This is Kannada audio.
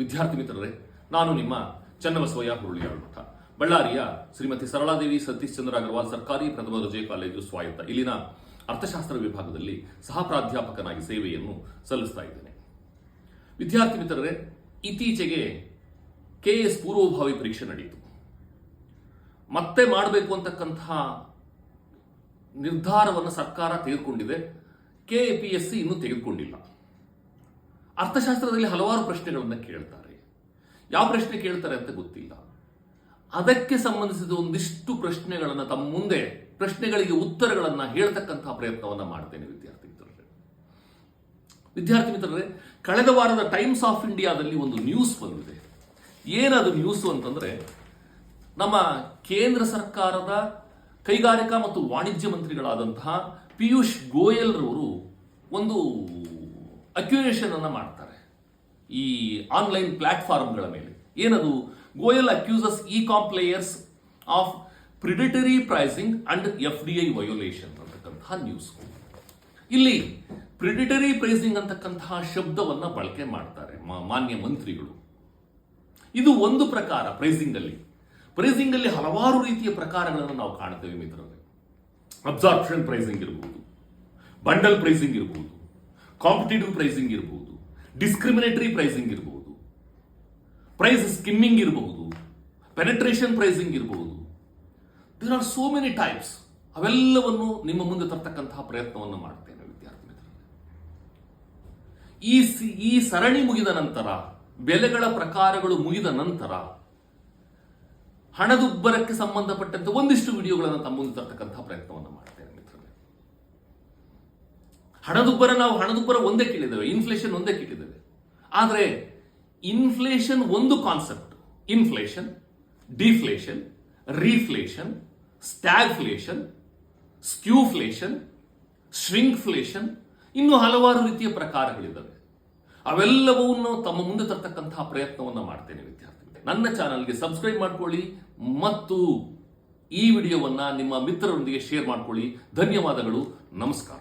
ವಿದ್ಯಾರ್ಥಿ ಮಿತ್ರರೇ ನಾನು ನಿಮ್ಮ ಚನ್ನಬಸವಯ್ಯ ಹುರುಳಿಯಾಳ್ ಮಠ ಬಳ್ಳಾರಿಯ ಶ್ರೀಮತಿ ಸರಳಾದೇವಿ ಸತೀಶ್ ಚಂದ್ರ ಅಗರ್ವಾಲ್ ಸರ್ಕಾರಿ ಪ್ರಥಮ ದರ್ಜೆ ಕಾಲೇಜು ಸ್ವಾಯತ್ತ. ಇಲ್ಲಿನ ಅರ್ಥಶಾಸ್ತ್ರ ವಿಭಾಗದಲ್ಲಿ ಸಹ ಪ್ರಾಧ್ಯಾಪಕನಾಗಿ ಸೇವೆಯನ್ನು ಸಲ್ಲಿಸ್ತಾ ಇದ್ದೇನೆ. ವಿದ್ಯಾರ್ಥಿ ಮಿತ್ರರೇ ಇತ್ತೀಚೆಗೆ ಕೆ ಎಸ್ ಪೂರ್ವಭಾವಿ ಪರೀಕ್ಷೆ ನಡೆಯಿತು ಮತ್ತೆ ಮಾಡಬೇಕು ಅಂತಕ್ಕಂತಹ ನಿರ್ಧಾರವನ್ನು ಸರ್ಕಾರ ತೆಗೆದುಕೊಂಡಿದೆ. ಕೆ ಪಿ ಎಸ್ ಸಿ ಇನ್ನೂ ತೆಗೆದುಕೊಂಡಿಲ್ಲ. ಅರ್ಥಶಾಸ್ತ್ರದಲ್ಲಿ ಹಲವಾರು ಪ್ರಶ್ನೆಗಳನ್ನು ಕೇಳ್ತಾರೆ. ಯಾವ ಪ್ರಶ್ನೆ ಕೇಳ್ತಾರೆ ಅಂತ ಗೊತ್ತಿಲ್ಲ. ಅದಕ್ಕೆ ಸಂಬಂಧಿಸಿದ ಒಂದಿಷ್ಟು ಪ್ರಶ್ನೆಗಳನ್ನು ತಮ್ಮ ಮುಂದೆ, ಪ್ರಶ್ನೆಗಳಿಗೆ ಉತ್ತರಗಳನ್ನು ಹೇಳ್ತಕ್ಕಂತಹ ಪ್ರಯತ್ನವನ್ನು ಮಾಡ್ತೇನೆ ವಿದ್ಯಾರ್ಥಿ ಮಿತ್ರರೇ. ವಿದ್ಯಾರ್ಥಿ ಮಿತ್ರರೇ, ಕಳೆದ ವಾರದ ಟೈಮ್ಸ್ ಆಫ್ ಇಂಡಿಯಾದಲ್ಲಿ ಒಂದು ನ್ಯೂಸ್ ಬಂದಿದೆ. ಏನದು ನ್ಯೂಸ್ ಅಂತಂದ್ರೆ, ನಮ್ಮ ಕೇಂದ್ರ ಸರ್ಕಾರದ ಕೈಗಾರಿಕಾ ಮತ್ತು ವಾಣಿಜ್ಯ ಮಂತ್ರಿಗಳಾದಂತಹ ಪಿಯೂಷ್ ಗೋಯಲ್ ರವರು ಒಂದು ಅಕ್ಯುರೇಷನ್ ಅನ್ನು ಮಾಡ್ತಾರೆ ಈ ಆನ್ಲೈನ್ ಪ್ಲಾಟ್ಫಾರ್ಮ್ಗಳ ಮೇಲೆ. ಏನದು? Goyal accuses e com players of predatory pricing and F D I violation ಅಂತಕ್ಕಂತಹ ನ್ಯೂಸ್ ಇಲ್ಲಿ ಪ್ರಿಡಿಟರಿ ಪ್ರೈಸಿಂಗ್ ಅಂತಕ್ಕಂತಹ ಶಬ್ದವನ್ನು ಬಳಕೆ ಮಾಡ್ತಾರೆ ಮಾನ್ಯ ಮಂತ್ರಿಗಳು. ಇದು ಒಂದು ಪ್ರಕಾರ ಪ್ರೈಸಿಂಗ್ ಅಲ್ಲಿ. ಪ್ರೈಸಿಂಗ್ ಅಲ್ಲಿ ಹಲವಾರು ರೀತಿಯ ಪ್ರಕಾರಗಳನ್ನು ನಾವು ಕಾಣ್ತೇವೆ ಮಿತ್ರರೇ. ಅಬ್ಸಾರ್ಪ್ಷನ್ ಪ್ರೈಸಿಂಗ್ ಇರಬಹುದು ಬಂಡಲ್ ಪ್ರೈಸಿಂಗ್ ಇರಬಹುದು ಕಾಂಪಿಟೇಟಿವ್ ಪ್ರೈಸಿಂಗ್ ಇರಬಹುದು ಡಿಸ್ಕ್ರಿಮಿನೇಟರಿ ಪ್ರೈಸಿಂಗ್ ಇರಬಹುದು ಪ್ರೈಸ್ ಸ್ಕಿಮ್ಮಿಂಗ್ ಇರಬಹುದು ಪೆನೆಟ್ರೇಷನ್ ಪ್ರೈಸಿಂಗ್ ಇರಬಹುದು there are so many types ಅವೆಲ್ಲವನ್ನು ನಿಮ್ಮ ಮುಂದೆ ತರ್ತಕ್ಕಂತಹ ಪ್ರಯತ್ನವನ್ನು ಮಾಡ್ತೇನೆ ವಿದ್ಯಾರ್ಥಿ ಮಿತ್ರರೇ. ಈ ಈ ಸರಣಿ ಮುಗಿದ ನಂತರ, ಬೆಲೆಗಳ ಪ್ರಕಾರಗಳು ಮುಗಿದ ನಂತರ, ಹಣದುಬ್ಬರಕ್ಕೆ ಸಂಬಂಧಪಟ್ಟಂತೆ ಒಂದಿಷ್ಟು ವಿಡಿಯೋಗಳನ್ನು ತಮ್ಮ ಮುಂದೆ ತರ್ತಕ್ಕಂತಹ ಪ್ರಯತ್ನವನ್ನು ಮಾಡ್ತೇನೆ. ಹಣದುಬ್ಬರ ನಾವು ಹಣದುಬ್ಬರ ಒಂದೇ ಕೇಳಿದ್ದೇವೆ ಇನ್ಫ್ಲೇಷನ್ ಒಂದೇ ಕೇಳಿದ್ದೇವೆ. ಆದರೆ ಇನ್ಫ್ಲೇಷನ್ ಒಂದು concept inflation deflation reflation stagflation skewflation shrinkflation ಇನ್ನು ಹಲವಾರು ರೀತಿಯ ಪ್ರಕಾರಗಳಿದ್ದಾವೆ. ಅವೆಲ್ಲವನ್ನೂ ತಮ್ಮ ಮುಂದೆ ತರ್ತಕ್ಕಂತಹ ಪ್ರಯತ್ನವನ್ನು ಮಾಡ್ತೇನೆ ವಿದ್ಯಾರ್ಥಿಗಳು. ನನ್ನ ಚಾನಲ್ಗೆ ಸಬ್ಸ್ಕ್ರೈಬ್ ಮಾಡ್ಕೊಳ್ಳಿ ಮತ್ತು ಈ ವಿಡಿಯೋವನ್ನು ನಿಮ್ಮ ಮಿತ್ರರೊಂದಿಗೆ ಶೇರ್ ಮಾಡ್ಕೊಳ್ಳಿ. ಧನ್ಯವಾದಗಳು, ನಮಸ್ಕಾರ.